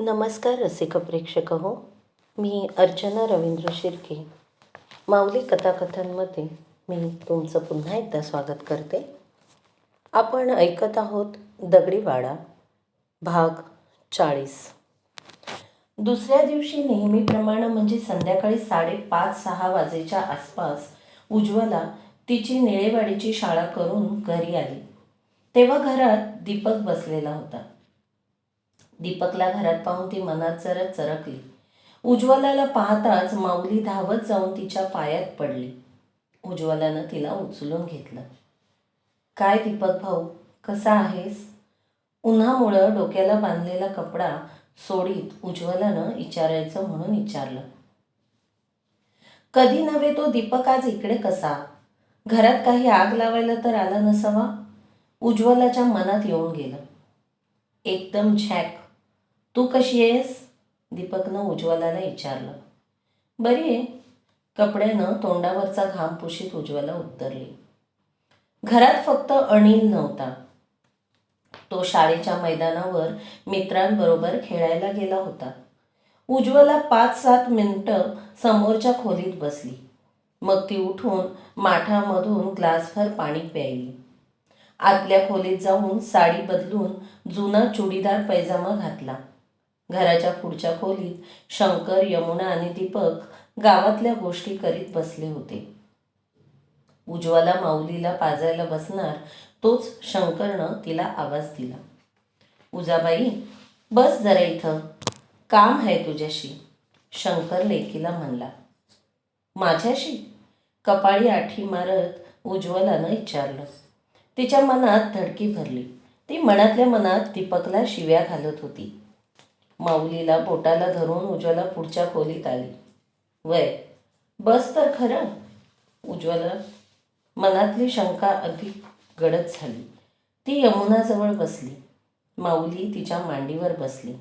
नमस्कार रसिक प्रेक्षक हो. मी अर्चना रवींद्र शिर्के. माऊली कथाकथांमध्ये मी तुमचं पुन्हा एकदा स्वागत करते. आपण ऐकत आहोत दगडीवाडा भाग चाळीस. दुसऱ्या दिवशी नेहमीप्रमाणे म्हणजे संध्याकाळी साडेपाच सहा वाजेच्या आसपास उज्ज्वला तिची निळेवाडीची शाळा करून घरी आली. तेव्हा घरात दीपक बसलेला होता. दीपकला घरात पाहून ती मनात जरा चरकली. उज्ज्वलाला पाहताच माऊली धावत जाऊन तिच्या पायात पडली. उज्ज्वलानं तिला उचलून घेतलं. काय दीपक भाऊ कसा आहेस? उन्हामुळं डोक्याला बांधलेला कपडा सोडीत उज्ज्वलानं विचारायचं म्हणून विचारलं कधी नव्हे तो दीपक आज इकडे कसा? घरात काही आग लावायला तर आला नसावा? उज्ज्वलाच्या मनात येऊन गेलं. एकदम झॅक तू कशी आहेस? दीपकनं उज्ज्वलाला विचारलं. बरी आहे. कपड्यानं तोंडावरचा घाम पुशीत उज्ज्वला उत्तरली. घरात फक्त अनिल नव्हता. तो शाळेच्या मैदानावर मित्रांबरोबर खेळायला गेला होता. उज्ज्वला पाच सात मिनटं समोरच्या खोलीत बसली. मग ती उठून माठामधून ग्लासभर पाणी प्यायली. आतल्या खोलीत जाऊन साडी बदलून जुना चुडीदार पैजामा घातला. घराच्या पुढच्या खोलीत शंकर यमुना आणि दीपक गावातल्या गोष्टी करीत बसले होते. उज्ज्वला माऊलीला पाजायला बसणार तोच शंकरनं तिला आवाज दिला. उजाबाई बस जरा इथं. काम आहे तुझ्याशी. शंकर लेकीला म्हणला. माझ्याशी? कपाळी आठी मारत उज्ज्वलानं विचारलं. तिच्या मनात धडकी भरली. ती मनातल्या मनात दीपकला शिव्या घालत होती. माऊलीला बोटाला धरून उज्ज्वला पुढच्या खोलीत आली. वय बस तर खरं? उज्ज्वला मनातली शंका अधिक गडद झाली. ती यमुनाजवळ बसली. माऊली तिच्या मांडीवर बसली.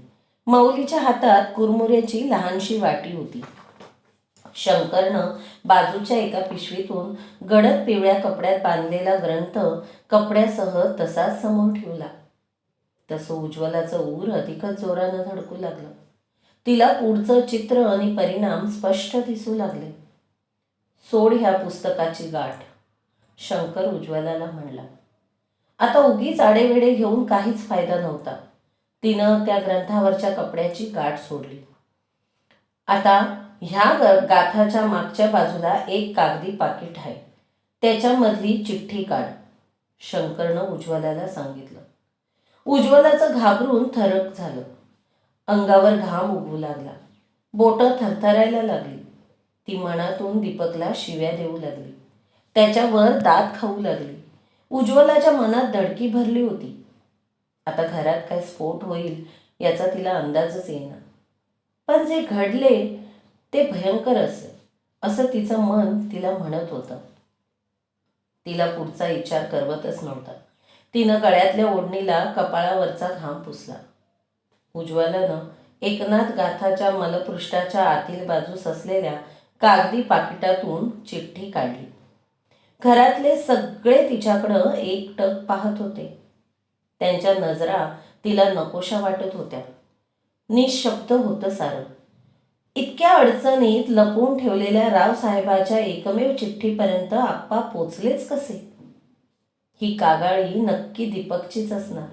माऊलीच्या हातात कुरमुऱ्याची लहानशी वाटी होती. शंकरनं बाजूच्या एका पिशवीतून गडद पिवळ्या कपड्यात बांधलेला ग्रंथ कपड्यासह तसाच समोर ठेवला. तसं उज्ज्वलाचं ऊर अधिकच जोरानं धडकू लागलं. तिला पुढचं चित्र आणि परिणाम स्पष्ट दिसू लागले. सोड ह्या पुस्तकाची गाठ शंकर उज्ज्वलाला म्हणला. आता उगीच आडेवेडे घेऊन काहीच फायदा नव्हता. तिनं त्या ग्रंथावरच्या कपड्याची गाठ सोडली. आता ह्या गाथाच्या मागच्या बाजूला एक कागदी पाकिट आहे. त्याच्यामधली चिठ्ठी काढ शंकरनं उज्ज्वलाला सांगितलं. उज्ज्वलाचं घाबरून थरक झालं. अंगावर घाम उगवू लागला. बोटं थरथरायला लागली. ती मनातून दीपकला शिव्या देऊ लागली. त्याच्यावर दात खाऊ लागली. उज्ज्वलाच्या मनात दडकी भरली होती. आता घरात काय स्फोट होईल याचा तिला अंदाजच येईना. पण जे घडले ते भयंकर असे असं तिचं मन तिला म्हणत होतं. तिला पुढचा विचार करवतच नव्हता. तिनं गळ्यातल्या ओढणीला कपाळावरचा घाम पुसला. उज्ज्वलनं एकनाथ गाथाच्या मलपृष्ठाच्या आतील बाजूस असलेल्या कागदी पाकिटातून चिठ्ठी काढली. घरातले सगळे तिच्याकडं एकटक पाहत होते. त्यांच्या नजरा तिला नकोशा वाटत होत्या. निशब्द होतं सारं. इतक्या अडचणीत लपवून ठेवलेल्या रावसाहेबाच्या एकमेव चिठ्ठीपर्यंत आप्पा पोचलेच कसे? ही कागाळी नक्की दीपकचीच असणार.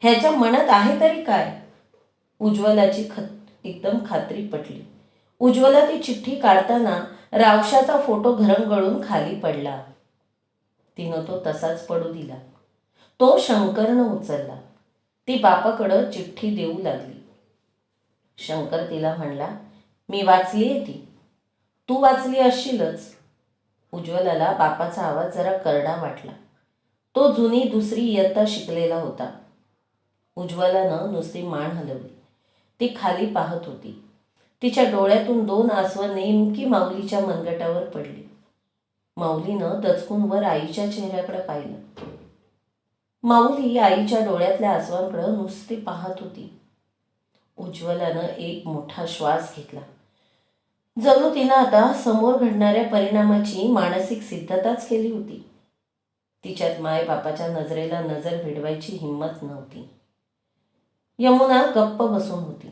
ह्याच्या मनात आहे तरी काय? उज्ज्वलाची खत एकदम खात्री पटली. उज्ज्वला ती चिठ्ठी काढताना रावशाचा फोटो घरंगळून खाली पडला. तिनं तो तसाच पडू दिला. तो शंकरनं उचलला. ती बापाकडं चिठ्ठी देऊ लागली. शंकर तिला म्हणला मी वाचली आहे ती. तू वाचली असशीलच. उज्ज्वलाला बापाचा आवाज जरा करडा वाटला. तो जुनी दुसरी इयत्ता शिकलेला होता. उज्ज्वलानं नुसती मान हलवली. ती खाली पाहत होती. तिच्या डोळ्यातून दोन आसवं नेमकी माऊलीच्या मनगटावर पडली. माऊलीनं दचकून वर आईच्या चेहऱ्याकडे पाहिलं. माऊली आईच्या डोळ्यातल्या आसवांकडे नुसती पाहत होती. उज्ज्वलानं एक मोठा श्वास घेतला. जणू तिनं आता समोर घडणाऱ्या परिणामाची मानसिक सिद्धताच केली होती. तिच्यात मायबापाच्या नजरेला नजर भिडवायची हिंमत नव्हती. यमुना गप्प बसून होती.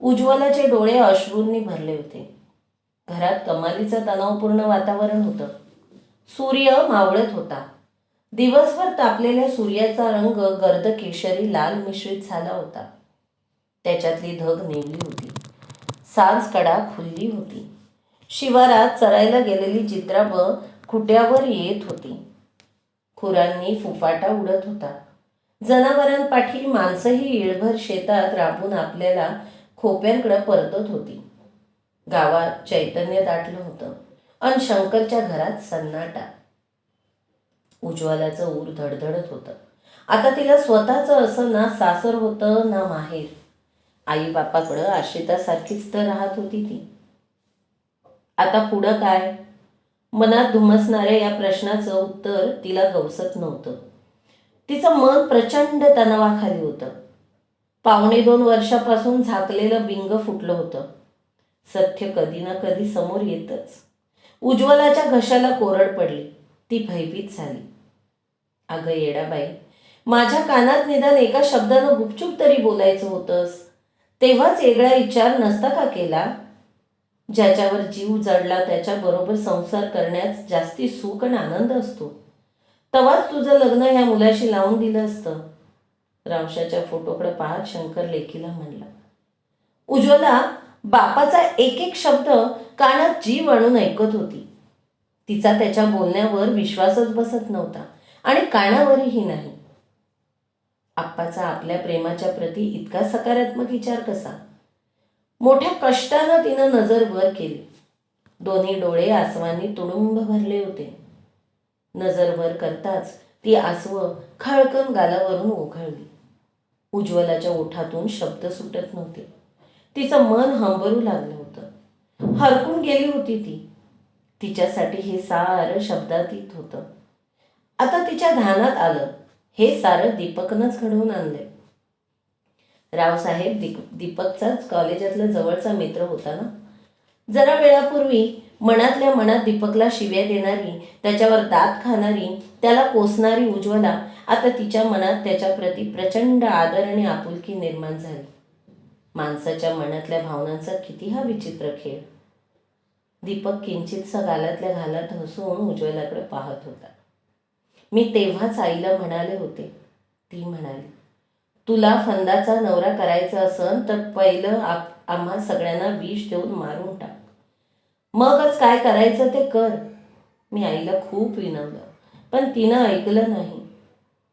उज्ज्वलाचे डोळे अश्रूंनी भरले होते. घरात कमालीचं तणावपूर्ण वातावरण होतं. सूर्य मावळत होता. दिवसभर तापलेल्या सूर्याचा रंग गर्द केशरी लाल मिश्रित झाला होता. त्याच्यातली धग नेवली होती. सांज कडा खुलली होती. शिवारात चरायला गेलेली चित्राब खुट्यावर येत होती. खुरांनी फुफाटा उडत होता. जनावरांपाठी माणसंही इळभर शेतात राबून आपल्याला खोप्यांकडं परतत होती. गावात चैतन्य दाटलं होतं अन शंकरच्या घरात सन्नाटा. उज्ज्वलाचं ऊर धडधडत होतं. आता तिला स्वतःचं असं ना सासर होतं ना माहेर. आई बापाकडं आश्रितासारखीच तर राहत होती ती. आता पुढं काय? मनात धुमसणाऱ्या या प्रश्नाचं उत्तर तिला गवसत नव्हतं. तिचं मन प्रचंड तणावाखाली होतं. पावणे दोन वर्षापासून झाकलेलं बिंग फुटलं होतं. सत्य कधी ना कधी समोर येतच. उज्ज्वलाच्या घशाला कोरड पडली. ती भयभीत झाली. अगं येडाबाई माझ्या कानात निदान एका शब्दानं गुपचूप तरी बोलायचं होतंस? तेव्हाच वेगळा विचार नसता का केला? ज्याच्यावर जीव जडला त्याच्याबरोबर संसार करण्यात जास्ती सुख आणि आनंद असतो. तवाच तुझं लग्न ह्या मुलाशी लावून दिलं असतं. रावशाच्या फोटोकडे पाहत शंकर लेकीला म्हणला उज्ज्वला बापाचा एक एक शब्द कानात जीव आणून ऐकत होती. तिचा त्याच्या बोलण्यावर विश्वासच बसत नव्हता आणि कानावरही नाही. आप्पाचा आपल्या प्रेमाच्या प्रती इतका सकारात्मक विचार कसा? मोठ्या कष्टानं तिनं नजर वर केली. दोन्ही डोळे आसवांनी तुडुंब भरले होते. नजर वर करताच ती आसव खळकन गालावरून ओघळली उज्ज्वलाच्या ओठातून शब्द सुटत नव्हते. तिचं मन हंबरू लागलं होतं. हरकून गेली होती ती. तिच्यासाठी हे सारं शब्दात येत होतं. आता तिच्या ध्यानात आलं. हे सारं दीपकनंच घडवून आणलंय. रावसाहेब दीप दीपकचाच कॉलेजातला जवळचा मित्र होता ना? जरा वेळापूर्वी मनातल्या मनात दीपकला शिव्या देणारी त्याच्यावर दात खाणारी त्याला कोसणारी उज्ज्वला आता तिच्या मनात त्याच्याप्रती प्रचंड आदर आणि आपुलकी निर्माण झाली. माणसाच्या मनातल्या भावनांचा किती हा विचित्र खेळ. दीपक किंचितसा गालातल्या घालात हसून उज्ज्वलाकडे पाहत होता. मी तेव्हाच आईला म्हणाले होते. ती म्हणाली तुला फंदाचा नवरा करायचा असन तर पहिलं आप आम्हा सगळ्यांना विष देऊन मारून टाक. मगच काय करायचं ते कर. मी आईला खूप विनवलं पण तिनं ऐकलं नाही.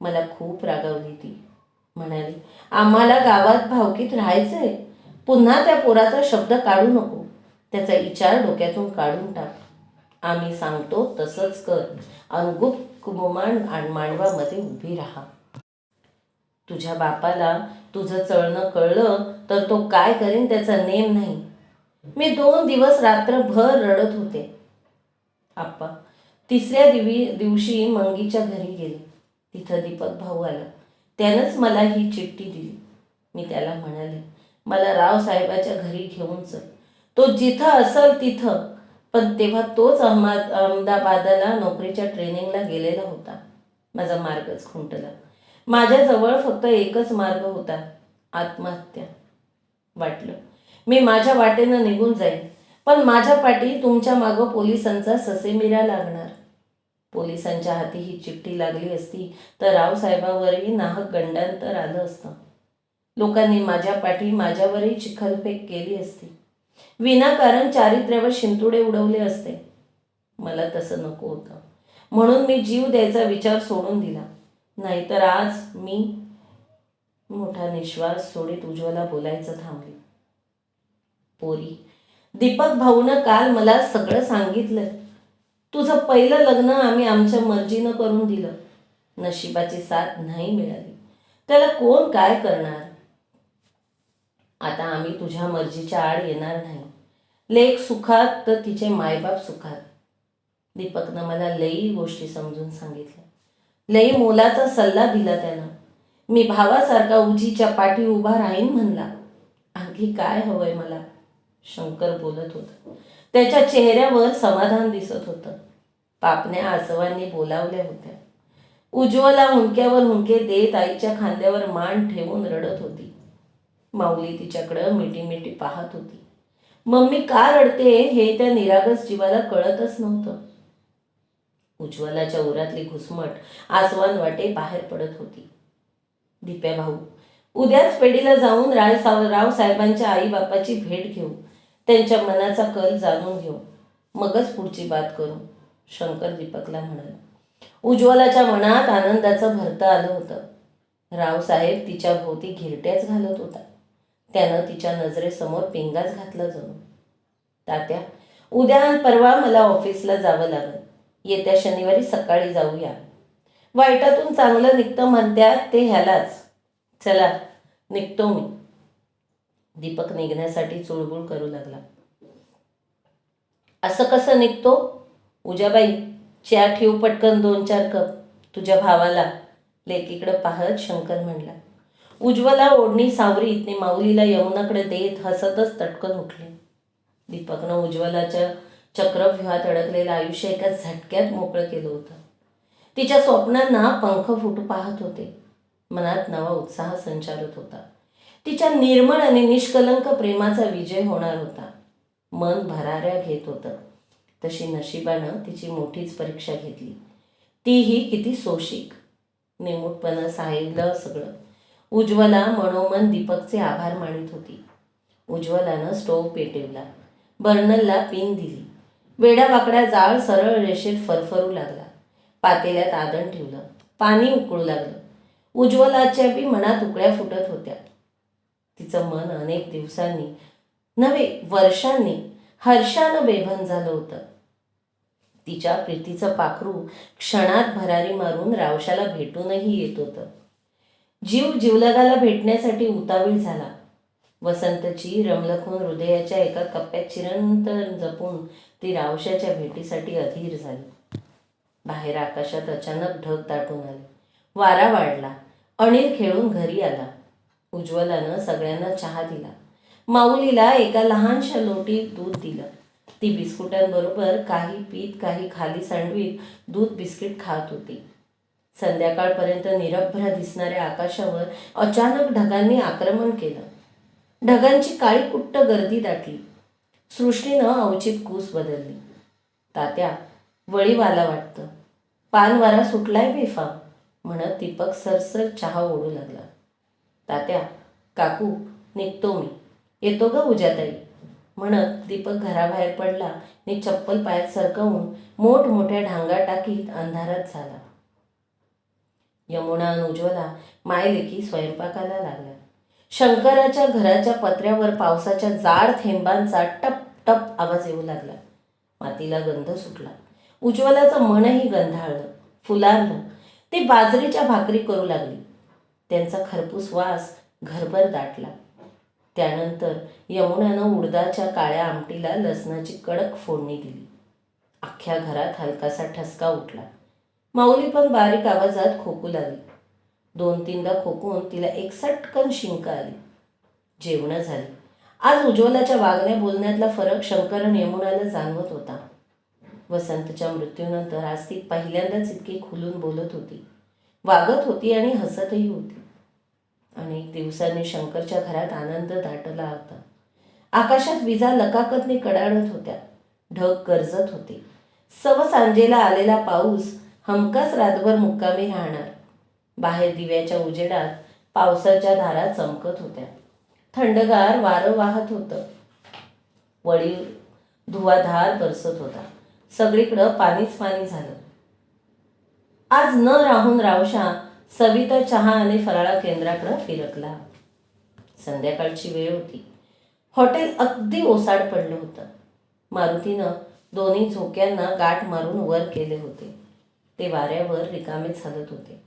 मला खूप रागावली ती. म्हणाली आम्हाला गावात भावकीत राहायचंय. पुन्हा त्या पोराचा शब्द काढू नको. त्याचा विचार डोक्यातून काढून टाक. आम्ही सांगतो तसंच कर. अनगुप कुमुमान मांडवामध्ये उभी राहा. तुझ्या बापाला तुझं चळणं कळलं तर तो काय करेन त्याचा नेम नाही. मी दोन दिवस रात्रभर रडत होते. आप्पा तिसऱ्या दिवी दिवशी मंगीच्या घरी गेले. तिथं दीपक भाऊ आला. त्यानंच मला ही चिठ्ठी दिली. मी त्याला म्हणाले मला रावसाहेबाच्या घरी घेऊन चल. तो जिथं असल तिथं. पण तेव्हा तोच अहमद अहमदाबादाला नोकरीच्या ट्रेनिंगला गेलेला होता. माझा मार्गच खुंटला. माझ्याजवळ फक्त एकच मार्ग होता आत्महत्या. वाटलं. मी माझ्या वाटेनं निघून जाईन. पण माझ्या पाठी तुमच्या मागं पोलिसांचा ससेमिरा लागणार. पोलिसांच्या हाती ही चिठ्ठी लागली असती तर रावसाहेबावरही नाहक गंडांतर आलं असतं. लोकांनी माझ्या पाठी माझ्यावरही चिखलफेक केली असती. विनाकारण चारित्र्यावर शिंतुडे उडवले असते. मला तसं नको होतं. म्हणून मी जीव द्यायचा विचार सोडून दिला. नाहीतर आज मी मोठा निश्वास सोडीत उज्ज्वला बोलायचं थांबली पोरी दीपक भाऊनं काल मला सगळं सांगितलं. तुझं पहिलं लग्न आम्ही आमच्या मर्जीनं करून दिलं. नशिबाची साथ नाही मिळाली. त्याला कोण काय करणार? आता आम्ही तुझ्या मर्जीच्या आड येणार नाही. लेख सुखात तर तिचे मायबाप सुखात. दीपकनं मला लई गोष्टी समजून सांगितल्या. लई मोलाचा सल्ला दिला त्यानं. मी भावासारखा उजीच्या पाठी उभा राहीन म्हणला. आणखी काय हवंय मला? शंकर बोलत होता. त्याच्या चेहऱ्यावर समाधान दिसत होतं. पापण्या आसवांनी बोलावल्या होत्या. उज्ज्वला हुंक्यावर हुंके देत आईच्या खांद्यावर मान ठेवून रडत होती. माऊली तिच्याकडं मिठी मिठी पाहत होती. मम्मी का रडते हे त्या निरागस जीवाला कळतच नव्हतं. उज्ज्वलाच्या उरातली घुसमट आसवान वाटे बाहेर पडत होती. दिप्या भाऊ उद्याच पेढीला जाऊन राय राव साहेबांच्या आई बापाची भेट घेऊ. त्यांच्या मनाचा कल जाणून घेऊ. मगच पुढची बात करू शंकर दीपकला म्हणाला. उज्ज्वलाच्या मनात आनंदाचं भरतं आलं होतं. रावसाहेब तिच्या भोवती घिरट्याच घालत होता. त्यानं तिच्या नजरेसमोर पिंगाच घातला जणू. तात्या उद्या परवा मला ऑफिसला जावं लागलं. येत्या शनिवारी सकाळी जाऊया. वाईटातून चांगलं निघतं म्हणत्यात ते ह्यालाच. चला निघतो मी. दीपक निघण्यासाठी चुळबुळ करू लागला. असं कसं निघतो? उजाबाई च्या ठेव पटकन दोन चार कप. तुझ्या भावाला. लेकीकडे पाहत शंकर म्हणला. उज्ज्वला ओढणी सावरीत ने माऊलीला यमुनाकडे देत हसतच तटकन उठले. दीपकनं उज्ज्वलाच्या चक्रव्यूहात अडकलेलं आयुष्य एका झटक्यात मोकळं केलं होतं. तिच्या स्वप्नांना पंख फुटू पाहत होते. मनात नवा उत्साह संचारत होता. तिच्या निर्मळ आणि निष्कलंक प्रेमाचा विजय होणार होता. मन भराऱ्या घेत होतं. तशी नशिबानं तिची मोठीच परीक्षा घेतली. तीही किती सोशिक. निमूटपणं साहिलं सगळं. उज्ज्वला मनोमन दीपकचे आभार मानित होती. उज्ज्वलानं स्टोव्ह पेटवला. बर्नलला पिन दिली. वेडावाकड्या जाळ सरळ रेषेत फरफरू लागला. पातेल्यात आदण ठेवलं. पाणी उकळू लागलं. उज्ज्वलाच्या बी मनात उकळ्या फुटत होत्या. तिचं मन अनेक दिवसांनी नव्हे वर्षांनी हर्षानं बेभन झालं होतं. तिच्या प्रीतीचं पाखरू क्षणात भरारी मारून रावशाला भेटूनही येत होतं. जीव जीवलगाला भेटण्यासाठी उतावीळ झाला. वसंतची रमलखून हृदयाच्या एका कप्प्यात चिरंतर जपून ती रावशाच्या भेटीसाठी अधीर झाली. बाहेर आकाशात अचानक ढग दाटून आले. वारा वाढला. अनिल खेळून घरी आला. उज्ज्वलानं सगळ्यांना चहा दिला. माऊलीला एका लहानशा लोटीत दूध दिलं. ती बिस्कुटांबरोबर काही पीत काही खाली सांडवीत दूध बिस्किट खात होती. संध्याकाळपर्यंत निरभ्र दिसणाऱ्या आकाशावर अचानक ढगांनी आक्रमण केलं. ढगांची काळी कुट्ट गर्दी दाटली. सृष्टीनं अवचित कूस बदलली. तात्या वळीवाला वाटतं. पानवारा सुटलाय बेफाम म्हणत दीपक सरसर चहा ओढू लागला. तात्या काकू निघतो मी. येतो ग उजाताई म्हणत दीपक घराबाहेर पडला आणि चप्पल पायात सरकवून मोठमोठ्या ढांगा टाकीत अंधारात झाला. यमुना आणि उज्ज्वला मायलेकी स्वयंपाकाला लागल्या. शंकराच्या घराच्या पत्र्यावर पावसाच्या जाड थेंबांचा टप टप आवाज येऊ लागला. मातीला गंध सुटला. उज्ज्वलाचं मनही गंधाळलं. फुलारलं. ते बाजरीच्या भाकरी करू लागली. त्यांचा खरपूस वास घरभर दाटला. त्यानंतर यमुनानं उडदाच्या काळ्या आमटीला लसणाची कडक फोडणी दिली. अख्ख्या घरात हलकासा ठसका उठला. माऊली पण बारीक आवाजात खोकू लागली. दोन तीनदा खोकून तिला एक सटकन शिंक आली. जेवणं झाली. आज उज्ज्वलाच्या वागण्या बोलण्यातला फरक शंकर यमुनाला जाणवत होता. वसंतच्या मृत्यूनंतर आज ती पहिल्यांदाच इतकी खुलून बोलत होती. वागत होती आणि हसतही होती. अनेक दिवसांनी शंकरच्या घरात आनंद दाटला होता. आकाशात विजा लकाकतने कडाडत होत्या. ढग गरजत होते. सव सांजेला आलेला पाऊस हमखास रातभर मुक्कामी राहणार. बाहेर दिव्याच्या उजेडात पावसाच्या धारा चमकत होत्या. थंडगार वारं वाहत होतं. वडील धुवाधार बरसत होता. सगळीकडं पाणीच पाणी झालं. आज न राहून रावशा सविता चहा आणि फराळा केंद्राकडं फिरकला. संध्याकाळची वेळ होती. हॉटेल अगदी ओसाड पडलं होतं. मारुतीनं दोन्ही झोक्यांना गाठ मारून वर केले होते. ते वाऱ्यावर रिकामे चालत होते.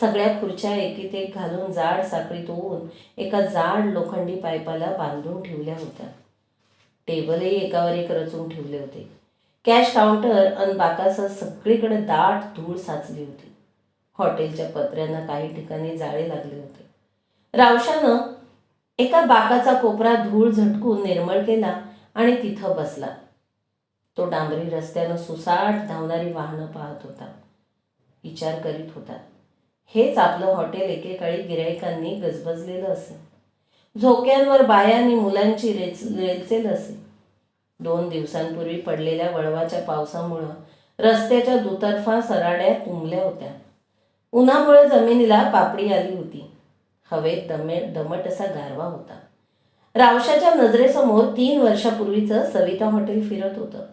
सगळ्या खुर्च्या एकीत एक घालून जाड साखळीत ओवून एका जाड लोखंडी पाईपाला बांधून ठेवल्या होत्या. टेबलही एकावर एक रचून ठेवले होते. कॅश काउंटर अन बाकासह सगळीकडे दाट धूळ साचली होती. हॉटेलच्या पत्र्यांना काही ठिकाणी जाळे लागले होते. रावशानं एका बाकाचा कोपरा धूळ झटकून निर्मळ केला आणि तिथं बसला. तो डांबरी रस्त्यानं सुसाट धावणारी वाहनं पाहत होता. विचार करीत होता. हेच आपलं हॉटेल एकेकाळी गिरायकांनी गजबजलेलं असे. झोक्यांवर बाया आणि मुलांची रेच रेलचेल असे. दोन दिवसांपूर्वी पडलेल्या वळवाच्या पावसामुळं रस्त्याच्या दुतर्फा सराड्या तुंबल्या होत्या. उन्हामुळे जमिनीला पापडी आली होती. हवेत दमे दमट असा गारवा होता. रावशाच्या नजरेसमोर तीन वर्षापूर्वीचं सविता हॉटेल फिरत होतं.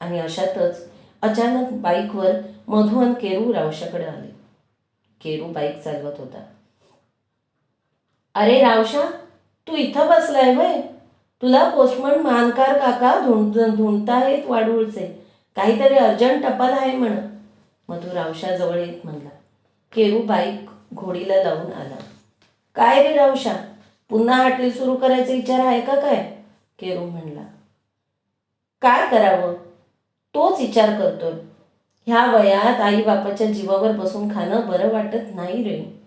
आणि अशातच अचानक बाईकवर मधुवन केरू रावशाकडे आले. केरू बाईक चालवत होता. अरे रावशा तू इथं बसलाय वय तुला पोस्टमन मानकार काका धुंड धुंडताहेत वाडूळचे. काहीतरी अर्जंट टपाल आहे म्हण. मधू रावशा जवळ येत म्हणला. केरू बाईक घोडीला लावून आला. काय रे रावशा पुन्हा हॉटेल सुरू करायचा विचार आहे का काय? केरू म्हणला. काय करावं? तोच विचार करतोय. ह्या वयात आई बापाच्या जीवावर बसून खाणं बरं वाटत नाही रे.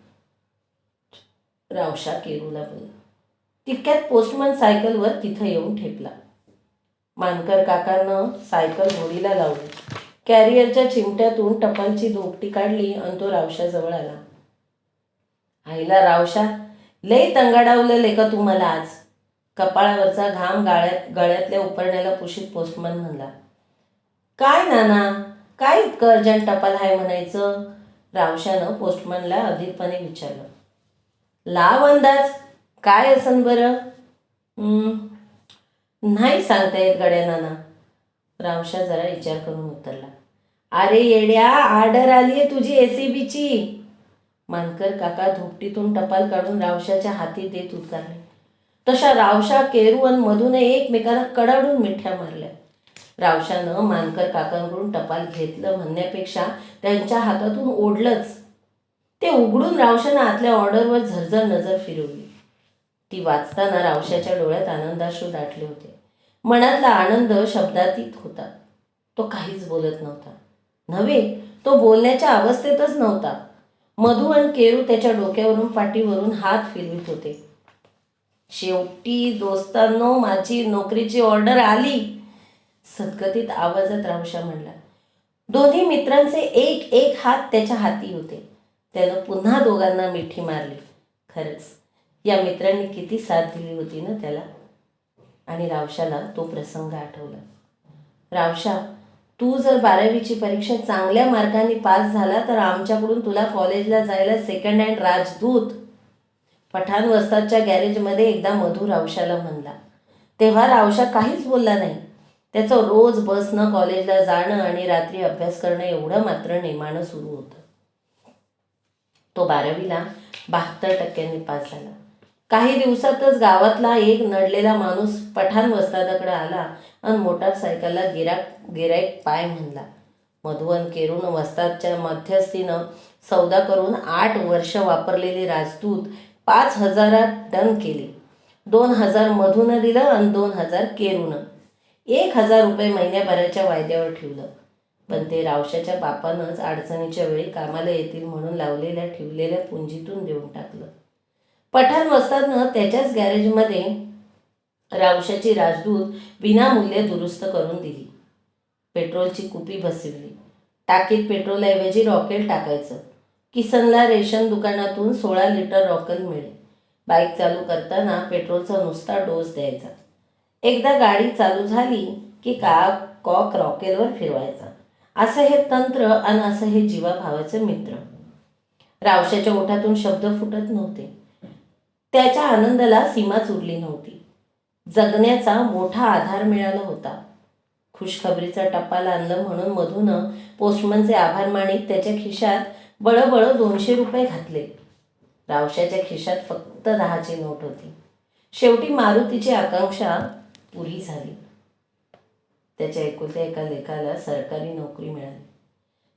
रावशा केरूला बोल तितक्यात पोस्टमन सायकलवर तिथं येऊन ठेपला. मानकर काकानं सायकल घोडीला लावली. कॅरियरच्या चिमट्यातून टपालची दोपटी काढली आणि तो रावशाजवळ आला. आईला रावशा लय तंगाडावलेले का तुम्हाला आज. कपाळावरचा घाम गाळ्यात गळ्यातल्या उपरण्याला पुशीत पोस्टमन म्हणला. काय नाना? काय इतकं अर्जंट टपाल आहे म्हणायचं? रावशानं पोस्टमनला अधीरपणे विचारलं. लाव अंदाज. काय असन बरं? नाही सांगता येत गड्या नाना. रावशा जरा विचार करून उतरला. अरे येड्या आर्डर आली आहे तुझी ए सी बीची मानकर काका धोपटीतून टपाल काढून रावशाच्या हाती देत उतरले. तशा रावशा केरू एकमेकांना कडाडून मिठ्या मारल्या. रावशानं मानकर काकांकडून टपाल घेतलं म्हणण्यापेक्षा त्यांच्या हातातून ओढलंच. ते उघडून रावशानं आतल्या ऑर्डरवर झरझर नजर फिरवली. ती वाचताना रावशाच्या डोळ्यात आनंदाश्रू दाटले होते. मनातला आनंद शब्दातीत होता. तो काहीच बोलत नव्हता. नव्हे तो बोलण्याच्या अवस्थेतच नव्हता. मधू आणि केरू त्याच्या डोक्यावरून पाठीवरून हात फिरवित होते. शेवटी दोस्तांनो माझी नोकरीची ऑर्डर आली. सदगतीत आवाजात रावशा म्हणला दोन्ही मित्रांचे एक एक हात त्याच्या हाती होते. त्यानं पुन्हा दोघांना मिठी मारली. खरंच या मित्रांनी किती साथ दिली होती ना त्याला? आणि रावशाला तो प्रसंग आठवला. रावशा तू जर बारावीची परीक्षा चांगल्या मार्गाने पास झाला तर आमच्याकडून तुला कॉलेजला जायला सेकंड हँड राजदूत. पठाण वस्तादच्या गॅरेजमध्ये एकदा मधू रावशाला म्हणला. तेव्हा रावशा काहीच बोलला नाही. त्याचं रोज बसनं कॉलेजला जाणं आणि रात्री अभ्यास करणं एवढं मात्र नेमानं सुरू होतं. तो बारावीला बहात्तर टक्क्यांनी पास झाला. काही दिवसातच गावातला एक नडलेला माणूस पठाण वस्तादाकडे आला आणि मोटारसायकलला गिराक गिराईक पाय म्हणला. मधुवन केरून वस्तादच्या मध्यस्थीनं सौदा करून आठ वर्ष वापरलेली राजदूत पाच हजारात डन केली. दोन हजार मधून दिलं आणि दोन हजार केरूनं. एक हजार रुपये महिन्याभराच्या वायद्यावर ठेवलं. पण ते रावशाच्या बापानंच अडचणीच्या वेळी कामाला येतील म्हणून लावलेल्या ठेवलेल्या पुंजीतून देऊन टाकलं. पठाण वस्तादनं त्याच्याच गॅरेजमध्ये रावशाची राजदूत विनामूल्य दुरुस्त करून दिली. पेट्रोलची कुपी बसवली. टाकीत पेट्रोलऐवजी रॉकेल टाकायचं. किसनला रेशन दुकानातून सोळा लिटर रॉकेल मिळेल. बाईक चालू करताना पेट्रोलचा नुसता डोस द्यायचा. एकदा गाडी चालू झाली की का कॉक रॉकेलवर फिरवायचा. असं हे तंत्र आणि असं हे जीवाभावाचे मित्र. रावशाच्या ओठातून शब्द फुटत नव्हते. त्याच्या आनंदाला सीमाच उरली नव्हती. जगण्याचा मोठा आधार मिळाला होता. खुशखबरीचा टपाल आणलं म्हणून मधून पोस्टमनचे आभार मानित त्याच्या खिशात बळबळ दोनशे रुपये घातले. रावशाच्या खिशात फक्त दहाची नोट होती. शेवटी मारुतीची आकांक्षा पुरी झाली. त्याच्या एकुलत्या एका लेखाला सरकारी नोकरी मिळाली.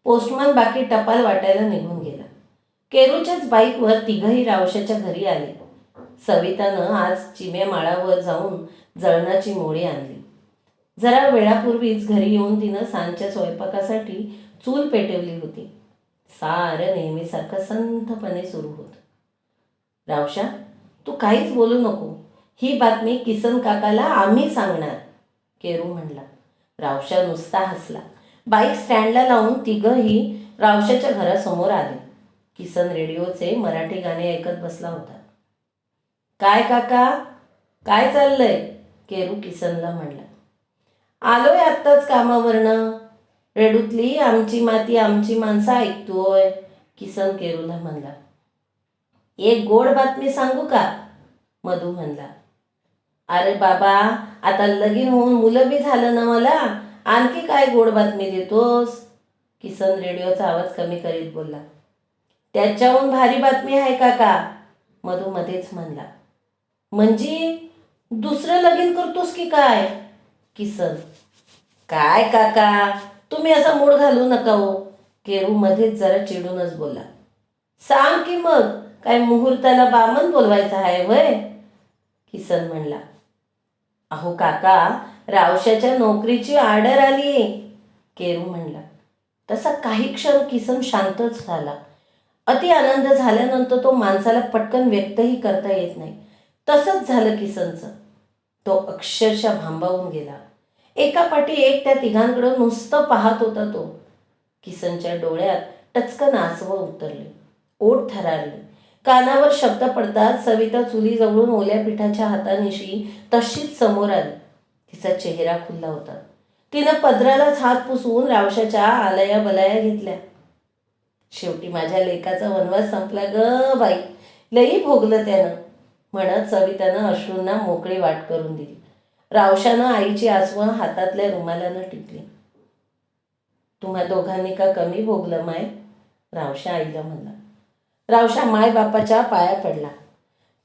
पोस्टमन बाकी टपाल वाटायला निघून गेला. केरूच्याच बाईकवर तिघही रावशाच्या घरी आले. सवितानं आज चिमेमाळावर माळावर जाऊन जळणाची मोळी आणली. जरा वेळापूर्वीच घरी येऊन तिनं सांजच्या स्वयंपाकासाठी चूल पेटवली होती. सारं नेहमीसारखं संथपणे सुरू होतं. रावशा तू काहीच बोलू नको. ही बातमी किसन काकाला आम्ही सांगणार केरू म्हणला. रावशा नुसता हसला. बाईक स्टँडला लावून तिघंही रावशाच्या घरासमोर आले. किसन रेडिओचे मराठी गाणे ऐकत बसला होता. काय काका? काय चाललंय? केरू किसनला म्हणला. आलोय आत्ताच कामावरनं. रेडूतली आमची माती आमची माणसं ऐकतोय किसन केरूला म्हणला. एक गोड बातमी सांगू का? मधू म्हणला. अरे बाबा आता लगीन होऊन मुलं बी झालं ना मला. आणखी काय गोड बातमी देतोस? किसन रेडिओचा आवाज कमी करीत बोलला. त्याच्याहून भारी बातमी आहे काका मधू मध्येच म्हणला. म्हणजे दुसरं लगीन करतोस की काय? किसन. काय काका तुम्ही असा मूड घालू नका हो. केरू मध्येच जरा चिडूनच बोला सांग की मग काय मुहूर्ताला बामन बोलवायचा आहे वय? किसन म्हणला. अहो काका रावशाच्या नोकरीची आर्डर आली केरू म्हणला. तसा काही क्षण किसन शांतच झाला. अति आनंद झाल्यानंतर तो माणसाला पटकन व्यक्तही करता येत नाही. तसंच झालं किसनचं. तो अक्षरशः भांबावून गेला. एका पाठी एक त्या तिघांकडं नुसतं पाहत होता तो. किसनच्या डोळ्यात टचकन आसवं उतरले. ओठ थरारले. कानावर शब्द पडताच सविता चुलीजवळून ओल्या पिठाच्या हातानिशी तशीच समोर आली. तिचा चेहरा खुल्ला होता. तिनं पदरालाच हात पुसवून रावशाच्या आलया बलाया घेतल्या. शेवटी माझ्या लेकाचा वनवास संपला ग बाई. लई भोगलं त्यानं. म्हणत सवितानं अश्रूंना मोकळी वाट करून दिली. रावशानं आईची आसवण हातातल्या रुमालानं टिकली तुम्हा दोघांनी का कमी भोगलं माय? रावशा आईला म्हणला. रावशा मायबापाच्या पाया पडला.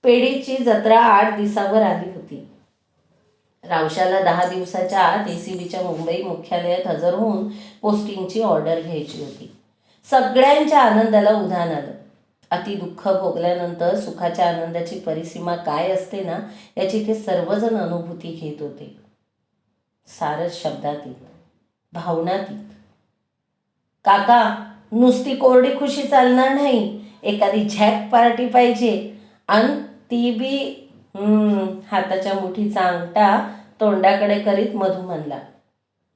पेढीची जत्रा आठ दिवसावर आली होती. रावशाला दहा दिवसाच्या आत ए सी बीच्या मुंबई मुख्यालयात हजर होऊन पोस्टिंगची ऑर्डर घ्यायची होती. सगळ्यांच्या आनंदाला उधाण आलं. अति दुःख भोगल्यानंतर सुखाच्या आनंदाची परिसीमा काय असते ना याची ते सर्वजण अनुभूती घेत होते. सारच शब्दातीत भावनातीत. काका नुसती कोरडी खुशी चालणार नाही. एखादी झॅक पार्टी पाहिजे. आणि ती बी हम्म, हाताच्या मुठीचा अंगठा तोंडाकडे करीत मधू म्हणला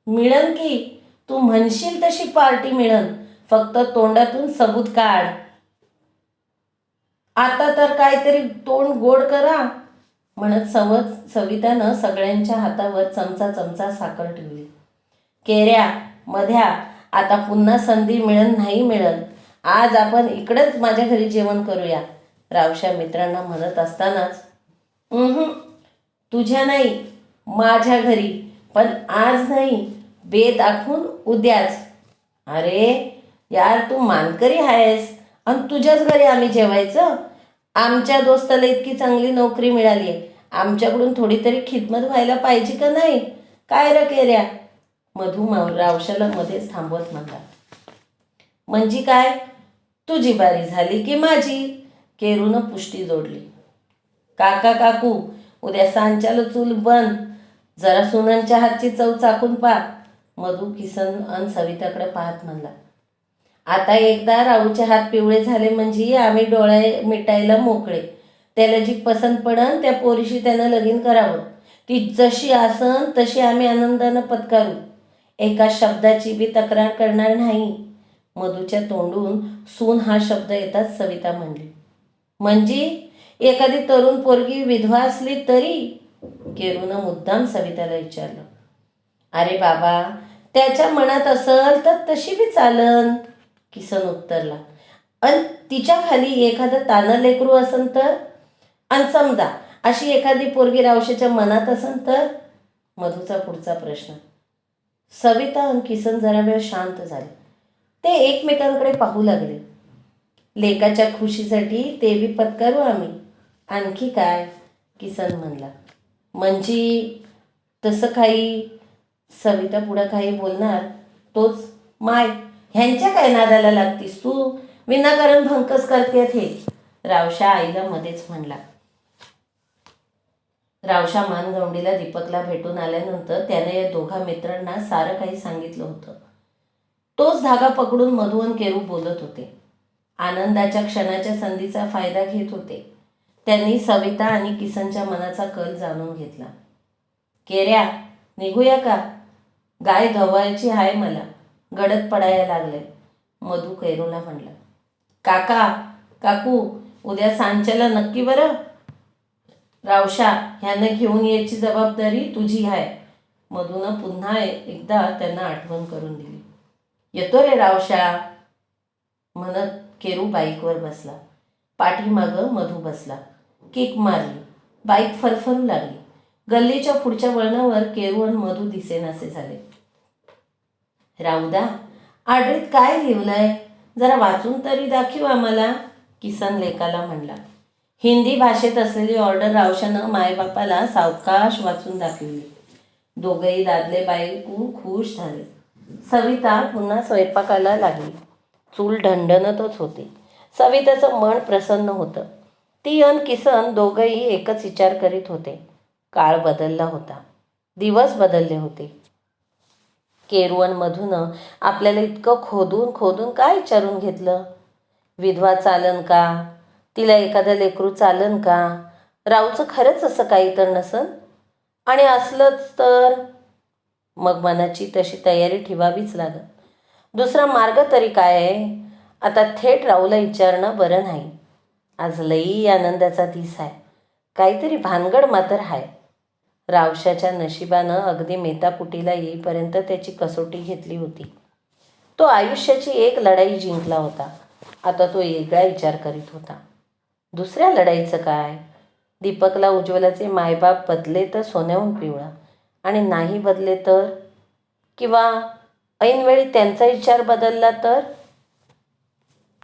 मिळन की? तू म्हणशील तशी पार्टी मिळन. फक्त तोंडातून सबूत काढ. आता तर काहीतरी तोंड गोड करा. म्हणत सवत सवितानं सगळ्यांच्या हातावर चमचा चमचा साखर ठेवली. केऱ्या मध्या आता पुन्हा संधी मिळन नाही मिळन. आज आपण इकडंच माझ्या घरी जेवण करूया. रावशा मित्रांना म्हणत असतानाच तुझ्या नाही माझ्या घरी. पण आज नाही बे दाखवून उद्याच. अरे यार तू मानकरी आहेस. आणि तुझ्याच घरी आम्ही जेवायचं? आमच्या दोस्ताला इतकी चांगली नोकरी मिळाली आहे आमच्याकडून थोडी तरी खिदमत व्हायला पाहिजे का नाही? काय र केल्या मधू रावशाला मध्येच थांबवत म्हणला. म्हणजे काय? तुझी बारी झाली की माझी? केरूनं पुष्टी जोडली. काका काकू उद्या सांच्याला चूल बंद. जरा सुनांच्या हातची चव चाकून पा मधू किसन अन सविताकडे पाहत म्हणला. आता एकदा राहूचे हात पिवळे झाले म्हणजे आम्ही डोळे मिटायला मोकळे. त्याला जी पसंत पडन त्या पोरीशी त्यानं लगीन करावं. ती जशी आसन तशी आम्ही आनंदानं पत्कारू. एका शब्दाची बी तक्रार करणार नाही. मधूच्या तोंडून सून हा शब्द येताच सविता म्हणली. म्हणजे एखादी तरुण पोरगी विधवा असली तरी? केरूनं मुद्दाम सविताला विचारलं. अरे बाबा त्याच्या मनात असल तर तशी बी चालन किसन उत्तरला. अन तिच्या खाली एखादं तानं लेकरू असन तर? आणि समजा अशी एखादी पोरगी रावशाच्या मनात असन तर? मधूचा पुढचा प्रश्न. सविता आणि किसन जरा वेळ शांत झाले. ते एकमेकांकडे पाहू लागले. लेकाच्या खुशीसाठी ते बी पत्करू आम्ही. आणखी काय? किसन म्हणला. म्हणजे तसं काही सविता पुढं काही बोलणार? तोच माय ह्यांच्या काय नादाला लागतीस तू? विनाकारण भंकस करतेत हे. रावशा आईला मध्येच म्हणला. रावशा मानगवंडीला दीपकला भेटून आल्यानंतर त्याने या दोघा मित्रांना सारं काही सांगितलं होतं. तोच धागा पकडून मधुवन केरू बोलत होते. आनंदाच्या क्षणाच्या संधीचा फायदा घेत होते. त्यांनी सविता आणि किसनच्या मनाचा कल जाणून घेतला. केऱ्या निघूया का? गाय धवायची आहे मला. गडद पडायला लागले. मधू कैरूला म्हणला. काका काकू उद्या सांच्याला नक्की बरं? रावशा ह्यानं घेऊन यायची जबाबदारी तुझी आहे मधूनं पुन्हा एकदा त्यांना आठवण करून दिली. येतो रे रावशा म्हणत केरू बाईकवर बसला. पाठीमागं मधू बसला. किक मारली. बाईक फरफरू लागली. गल्लीच्या पुढच्या वळणावर केरू आणि मधू दिसेनासे झाले. राऊदा आडरीत काय लिहिलंय? जरा वाचून तरी दाखव आम्हाला किसन लेकाला म्हणला. हिंदी भाषेत असलेली ऑर्डर रावशानं मायबापाला सावकाश वाचून दाखवली. दोघेही दादले बायकू खुश झाले. सविता पुन्हा स्वयंपाकाला लागली. चूल ढंडणतच होती. सविताचं मन प्रसन्न होतं. ती अन किसन दोघंही एकच विचार करीत होते. काळ बदलला होता. दिवस बदलले होते. केरवनमधून आपल्याला इतकं खोदून खोदून काय विचारून घेतलं? विधवा चालन का? तिला एखादं लेकरू चालन का? राऊचं खरंच असं काही तर नसन? आणि असलंच तर मग मनाची तशी तयारी ठेवावीच लागत. दुसरा मार्ग तरी काय आहे? आता थेट राहूला विचारणं बरं नाही. आज लई आनंदाचा दिस आहे. काहीतरी भानगड मात्र आहे रावशाच्या नशिबानं अगदी मेतापुटीला येईपर्यंत त्याची कसोटी घेतली होती. तो आयुष्याची एक लढाई जिंकला होता. आता तो वेगळा विचार करीत होता. दुसऱ्या लढाईचं काय? दीपकला उज्ज्वलाचे मायबाप बदले तर सोन्याहून पिवळा. आणि नाही बदले तर? किंवा ऐनवेळी त्यांचा विचार बदलला तर?